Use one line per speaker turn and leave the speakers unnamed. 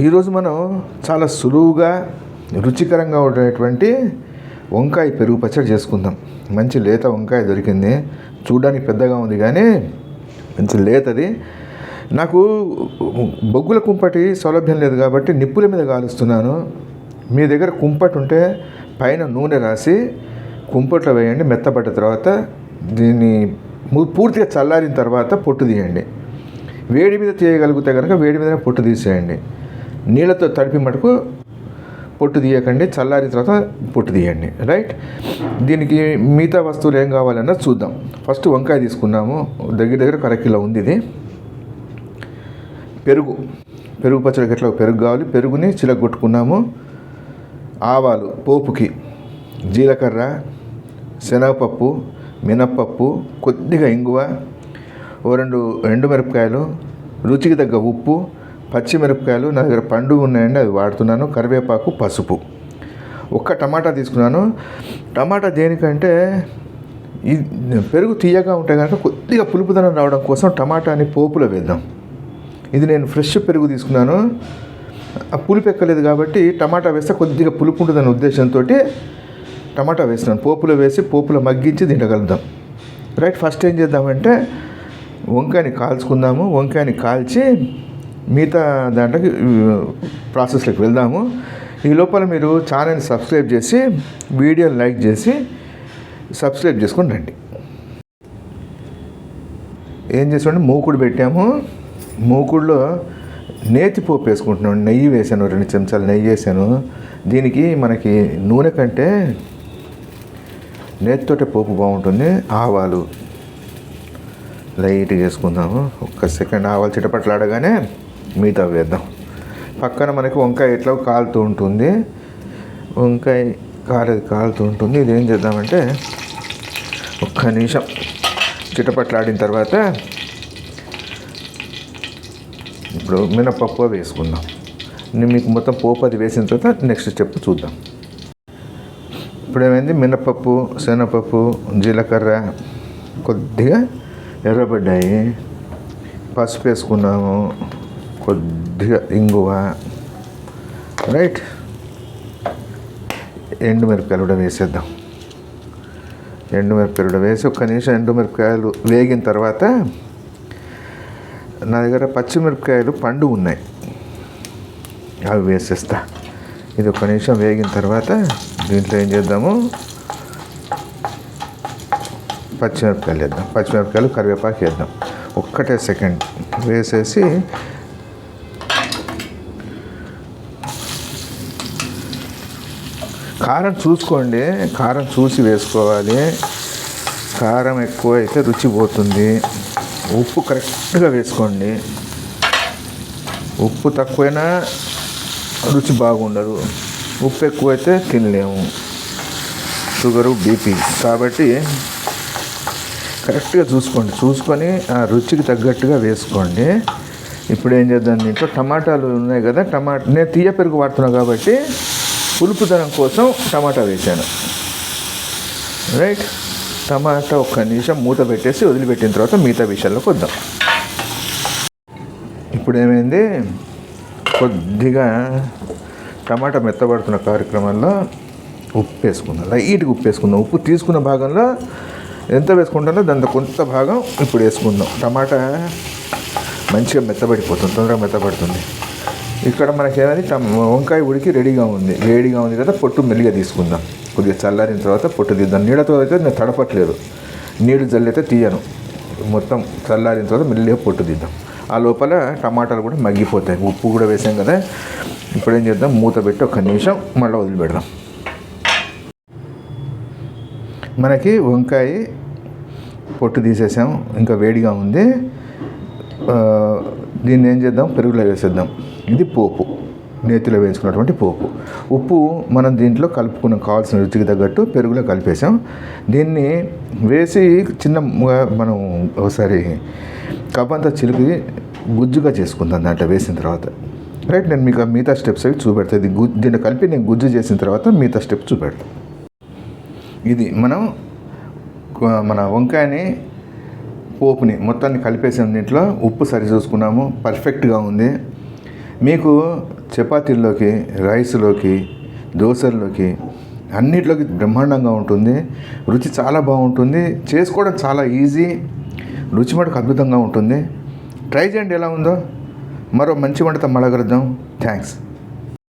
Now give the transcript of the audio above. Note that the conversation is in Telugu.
ఈరోజు మనం చాలా సులువుగా రుచికరంగా ఉండేటువంటి వంకాయ పెరుగు పచ్చడి చేసుకుందాం. మంచి లేత వంకాయ దొరికింది. చూడడానికి పెద్దగా ఉంది కానీ మంచి లేతది. నాకు బొగ్గుల కుంపటి సౌలభ్యం లేదు కాబట్టి నిప్పుల మీద కాలుస్తున్నాను. మీ దగ్గర కుంపటి ఉంటే పైన నూనె రాసి కుంపట్లో వేయండి మెత్తపడ్డ తర్వాత దీన్ని పూర్తిగా చల్లారిన తర్వాత పొట్టు తీయండి. వేడి మీద తీయగలిగితే కనుక వేడి మీదనే పొట్టు తీసేయండి. నీళ్ళతో తడిపి మటుకు పొట్టు తీయకండి చల్లారిన తర్వాత పొట్టు తీయండి రైట్ దీనికి మిగతా వస్తువులు ఏం కావాలన్నా చూద్దాం. ఫస్ట్ వంకాయ తీసుకున్నాము. దగ్గర దగ్గర ఒక కిలో ఉంది ఇది. పెరుగు. పెరుగు పచ్చడికి ఎట్లా పెరుగు కావాలి? పెరుగుని చిలగొట్టుకున్నాము ఆవాలు పోపుకి జీలకర్ర శనగపప్పు మినప్పప్పు కొద్దిగా ఇంగువ ఓ రెండు ఎండు మిరపకాయలు రుచికి తగ్గ ఉప్పు పచ్చిమిరపకాయలు నా దగ్గర పండు ఉన్నాయండి అది వాడుతున్నాను. కరివేపాకు పసుపు. ఒక్క టమాటా తీసుకున్నాను. టమాటా దేనికంటే ఈ పెరుగు తీయగా ఉంటే కనుక కొద్దిగా పులుపుదనం రావడం కోసం టమాటాని పోపులో వేద్దాం. ఇది నేను ఫ్రెష్ పెరుగు తీసుకున్నాను. ఆ పులుపు ఎక్కలేదు కాబట్టి టమాటా వేస్తే కొద్దిగా పులుపు ఉంటుందనే ఉద్దేశంతో టమాటా వేస్తున్నాను. పోపులో వేసి పోపులో మగ్గించి తినగలుగుదాం రైట్ ఫస్ట్ ఏం చేద్దామంటే వంకాయని కాల్చుకుందాము. వంకాయని కాల్చి మిగతా దాంట్లోకి ప్రాసెస్లోకి వెళ్దాము. ఈ లోపల మీరు ఛానల్ని సబ్స్క్రైబ్ చేసి వీడియోని లైక్ చేసి సబ్స్క్రైబ్ చేసుకొని రండి. ఏం చేసామంటే మూకుడు పెట్టాము. మూకుడులో నేతి పోపు వేసుకుంటున్నాం. నెయ్యి వేసాను రెండు చెంచాలు నెయ్యి వేసాను. దీనికి మనకి నూనె కంటే నేతితోటే పోపు బాగుంటుంది. ఆవాలు లైట్గా వేసుకుందాము. ఒక్క సెకండ్ ఆవాలు చిటపట్లాడగానే మిగతా వేద్దాం. పక్కన మనకి వంకాయ ఎట్లా కాలుతూ ఉంటుంది. వంకాయ కాలేదు కాలుతూ ఉంటుంది. ఇది ఏం చేద్దామంటే ఒక్క నిమిషం చిటపట్లాడిన తర్వాత ఇప్పుడు మినపప్పు వేసుకుందాం. నేను మీకు మొత్తం పోపు అది వేసిన తర్వాత నెక్స్ట్ స్టెప్ చూద్దాం. ఇప్పుడు ఏమైంది? మినపప్పు శనగపప్పు జీలకర్ర కొద్దిగా ఎర్రబడ్డాయి. పసుపు వేసుకున్నాము. కొద్దిగా ఇంగువ. రైట్ ఎండుమిరపకాయలు కూడా వేసేద్దాం. ఎండుమిరపకాయలు కూడా వేసి ఒక్క నిమిషం ఎండుమిరపకాయలు వేగిన తర్వాత నా దగ్గర పచ్చిమిరపకాయలు పండు ఉన్నాయి. అవి వేసేస్తా. ఇది ఒక నిమిషం వేగిన తర్వాత దీంట్లో ఏం చేద్దాము? పచ్చిమిరపకాయలు వేద్దాం. పచ్చిమిరపకాయలు కరివేపాకు వేద్దాం. ఒక్కటే సెకండ్ వేసేసి కారం చూసుకోండి. కారం చూసి వేసుకోవాలి. కారం ఎక్కువ అయితే రుచి పోతుంది ఉప్పు కరెక్ట్గా వేసుకోండి. ఉప్పు తక్కువైనా రుచి బాగుండదు. ఉప్పు ఎక్కువైతే తినలేము. Sugar BP. కాబట్టి కరెక్ట్గా చూసుకోండి. చూసుకొని ఆ రుచికి తగ్గట్టుగా వేసుకోండి. ఇప్పుడు ఏం చేద్దాం దీంట్లో? టమాటాలు ఉన్నాయి కదా. టమాటా నేను తీయ పెరుగు వాడుతున్నాను కాబట్టి పులుపుదనం కోసం టమాటా వేసాను రైట్ టమాటా ఒక్క నిమిషం మూత పెట్టేసి వదిలిపెట్టిన తర్వాత మిగతా విషయాల్లోకి వద్దాం. ఇప్పుడు ఏమైంది కొద్దిగా టమాటా మెత్తబడుతున్న కార్యక్రమంలో ఉప్పు వేసుకుందాం లైట్గా ఉప్పు వేసుకుందాం ఉప్పు తీసుకున్న భాగంలో ఎంత వేసుకుంటానో దాంట్లో కొంత భాగం ఇప్పుడు వేసుకుందాం. టమాటా మంచిగా మెత్తబడిపోతుంది తొందరగా మెత్తబడుతుంది. ఇక్కడ మనకి ఏమైంది వంకాయ ఉడికి రెడీగా ఉంది. వేడిగా ఉంది కదా పొట్టు మెల్లిగా తీసుకుందాం. కొద్దిగా చల్లారిన తర్వాత పొట్టు తీద్దాం. నీళ్ళతో అయితే నేను తడపట్లేదు. నీళ్ళు జల్లైతే తీయను. మొత్తం చల్లారిన తర్వాత మెల్లిగా పొట్టు తీద్దాం. ఆ లోపల టమాటాలు కూడా మగ్గిపోతాయి. ఉప్పు కూడా వేసాం కదా. ఇప్పుడు ఏం చేద్దాం? మూత పెట్టి ఒక నిమిషం మళ్ళీ వదిలిపెడదాం. మనకి వంకాయ పొట్టు తీసేసాం. ఇంకా వేడిగా ఉంది. దీన్ని ఏం చేద్దాం? పెరుగులో వేసేద్దాం. ఇది పోపు. నేతిలో వేయించుకున్నటువంటి పోపు. ఉప్పు మనం దీంట్లో కలుపుకున్న. కావాల్సిన రుచికి తగ్గట్టు పెరుగులో కలిపేసాం. దీన్ని వేసి చిన్న మనం ఒకసారి కవ్వంతా చిలిపి గుజ్జుగా చేసుకుందాం దాంట్లో వేసిన తర్వాత. రైట్ నేను మీకు మిగతా స్టెప్స్ అవి చూపెడతాను ఇది గు దీన్ని కలిపి నేను గుజ్జు చేసిన తర్వాత మిగతా స్టెప్ చూపెడతాను ఇది మనం మన వంకాయని పోపుని మొత్తాన్ని కలిపేసాం దీంట్లో ఉప్పు సరి చూసుకున్నాము పర్ఫెక్ట్గా ఉంది. మీకు చపాతీల్లోకి రైస్లోకి దోశల్లోకి అన్నిట్లోకి బ్రహ్మాండంగా ఉంటుంది. రుచి చాలా బాగుంటుంది. చేసుకోవడం చాలా ఈజీ. రుచి మటుకు అద్భుతంగా ఉంటుంది. ట్రై చేయండి. ఎలా ఉందో? మరో మంచి వంటతో మళ్ళగలుద్దాం థ్యాంక్స్.